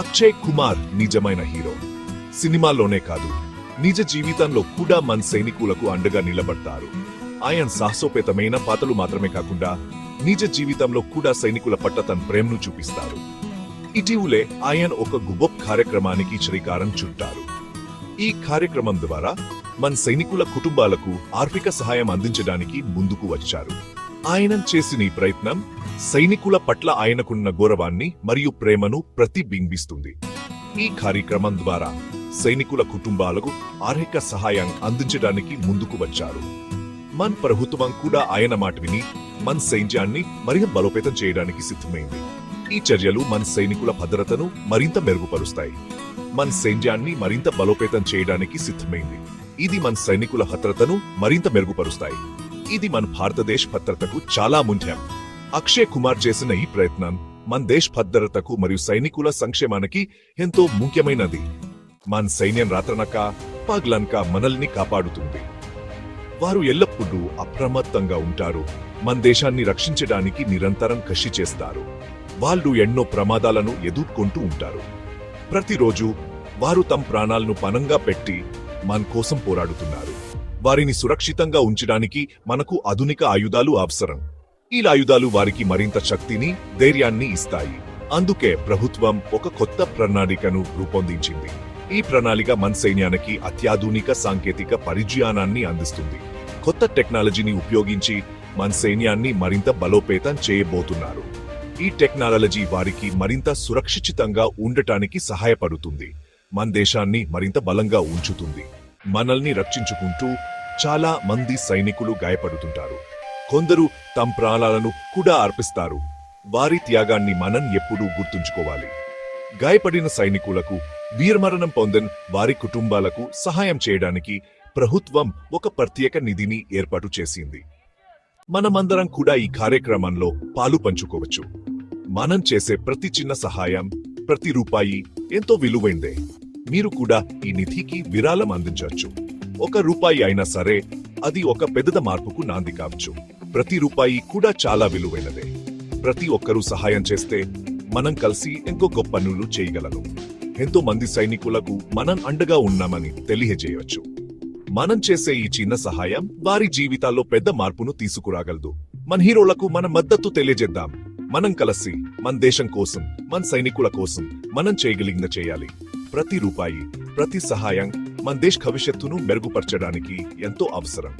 అక్షయ్ కుమార్ నిజమైన హీరో. సినిమాల్లోనే కాదు నిజ జీవితంలో కూడా మన సైనికులకు అండగా నిలబడతారు. ఆయన సాహసోపేతమైన పాత్రలు మాత్రమే కాకుండా నిజ జీవితంలో కూడా సైనికుల పట్ల తన ప్రేమను చూపిస్తారు. ఇటీవలే ఆయన ఒక గుబొప్ కార్యక్రమానికి శ్రీకారం చుట్టారు. ఈ కార్యక్రమం ద్వారా మన సైనికుల కుటుంబాలకు ఆర్థిక సహాయం అందించడానికి ముందుకు వచ్చారు. ఆయన చేసిన ఈ ప్రయత్నం సైనికుల పట్ల ఆయనకున్న గౌరవాన్ని మరియు ప్రేమను ప్రతిబింబిస్తుంది. ఈ కార్యక్రమం ద్వారా సైనికుల కుటుంబాలకు ఆర్థిక సహాయం అందించడానికి ముందుకు వచ్చారు. మన్ ప్రభుత్వం కూడా ఆయన మాట విని మన్ సైన్యాన్ని మరింత బలోపేతం చేయడానికి సిద్ధమైంది. ఈ చర్యలు మన సైనికుల భద్రతను మరింత మెరుగుపరుస్తాయి. మన సైన్యాన్ని మరింత బలోపేతం చేయడానికి సిద్ధమైంది. ఇది మన సైనికుల భద్రతను మరింత మెరుగుపరుస్తాయి. ఇది మన భారతదేశ భద్రతకు చాలా ముఖ్యం. అక్షయ్ కుమార్ చేసిన ఈ ప్రయత్నం మన దేశ భద్రతకు మరియు సైనికుల సంక్షేమానికి ఎంతో ముఖ్యమైనది. మన సైన్యం రాత్రనక పగలనక మనల్ని కాపాడుతుంది. వారు ఎల్లప్పుడూ అప్రమత్తంగా ఉంటారు. మన దేశాన్ని రక్షించడానికి నిరంతరం కృషి చేస్తారు. వాళ్ళు ఎన్నో ప్రమాదాలను ఎదుర్కొంటూ ఉంటారు. ప్రతిరోజు వారు తమ ప్రాణాలను పనంగా పెట్టి మన కోసం పోరాడుతున్నారు. వారిని సురక్షితంగా ఉంచడానికి మనకు ఆధునిక ఆయుధాలు అవసరం. ఈ ఆయుధాలు వారికి మరింత శక్తిని ధైర్యాన్ని ఇస్తాయి. అందుకే ప్రభుత్వం ఒక కొత్త ప్రణాళికను రూపొందించింది. ఈ ప్రణాళిక మన సైన్యానికి అత్యాధునిక సాంకేతిక పరిజ్ఞానాన్ని అందిస్తుంది. కొత్త టెక్నాలజీని ఉపయోగించి మన సైన్యాన్ని మరింత బలోపేతం చేయబోతున్నారు. ఈ టెక్నాలజీ వారికి మరింత సురక్షితంగా ఉండటానికి సహాయపడుతుంది. మన దేశాన్ని మరింత బలంగా ఉంచుతుంది. మనల్ని రక్షించుకుంటూ చాలా మంది సైనికులు గాయపడుతుంటారు. కొందరు తమ ప్రాణాలను కూడా అర్పిస్తారు. వారి త్యాగాన్ని మనం ఎప్పుడూ గుర్తుంచుకోవాలి. గాయపడిన సైనికులకు వీరమరణం పొందన్ వారి కుటుంబాలకు సహాయం చేయడానికి ప్రభుత్వం ఒక ప్రత్యేక నిధిని ఏర్పాటు చేసింది. మనమందరం కూడా ఈ కార్యక్రమంలో పాలు పంచుకోవచ్చు. మనం చేసే ప్రతి చిన్న సహాయం ప్రతి రూపాయి ఎంతో విలువైందే. మీరు కూడా ఈ నిధికి విరాళం అందించవచ్చు. ఒక రూపాయి అయినా సరే అది ఒక పెద్ద మార్పుకు నాంది కావచ్చు. ప్రతి రూపాయి కూడా చాలా విలువైనదే. ప్రతి ఒక్కరూ సహాయం చేస్తే మనం కలిసి ఇంకో గొప్ప పనులు చేయగలను ఎంతో మంది సైనికులకు మనం అండగా ఉన్నామని తెలియజేయవచ్చు. మనం చేసే ఈ చిన్న సహాయం వారి జీవితాల్లో పెద్ద మార్పును తీసుకురాగలదు. మన హీరోలకు మన మద్దతు తెలియజేద్దాం. మనం కలిసి మన దేశం కోసం మన సైనికుల కోసం మనం చేయగలిగిన చేయాలి. ప్రతి రూపాయి ప్రతి సహాయం మన దేశ భవిష్యత్తును మెరుగుపరచడానికి ఎంతో అవసరం.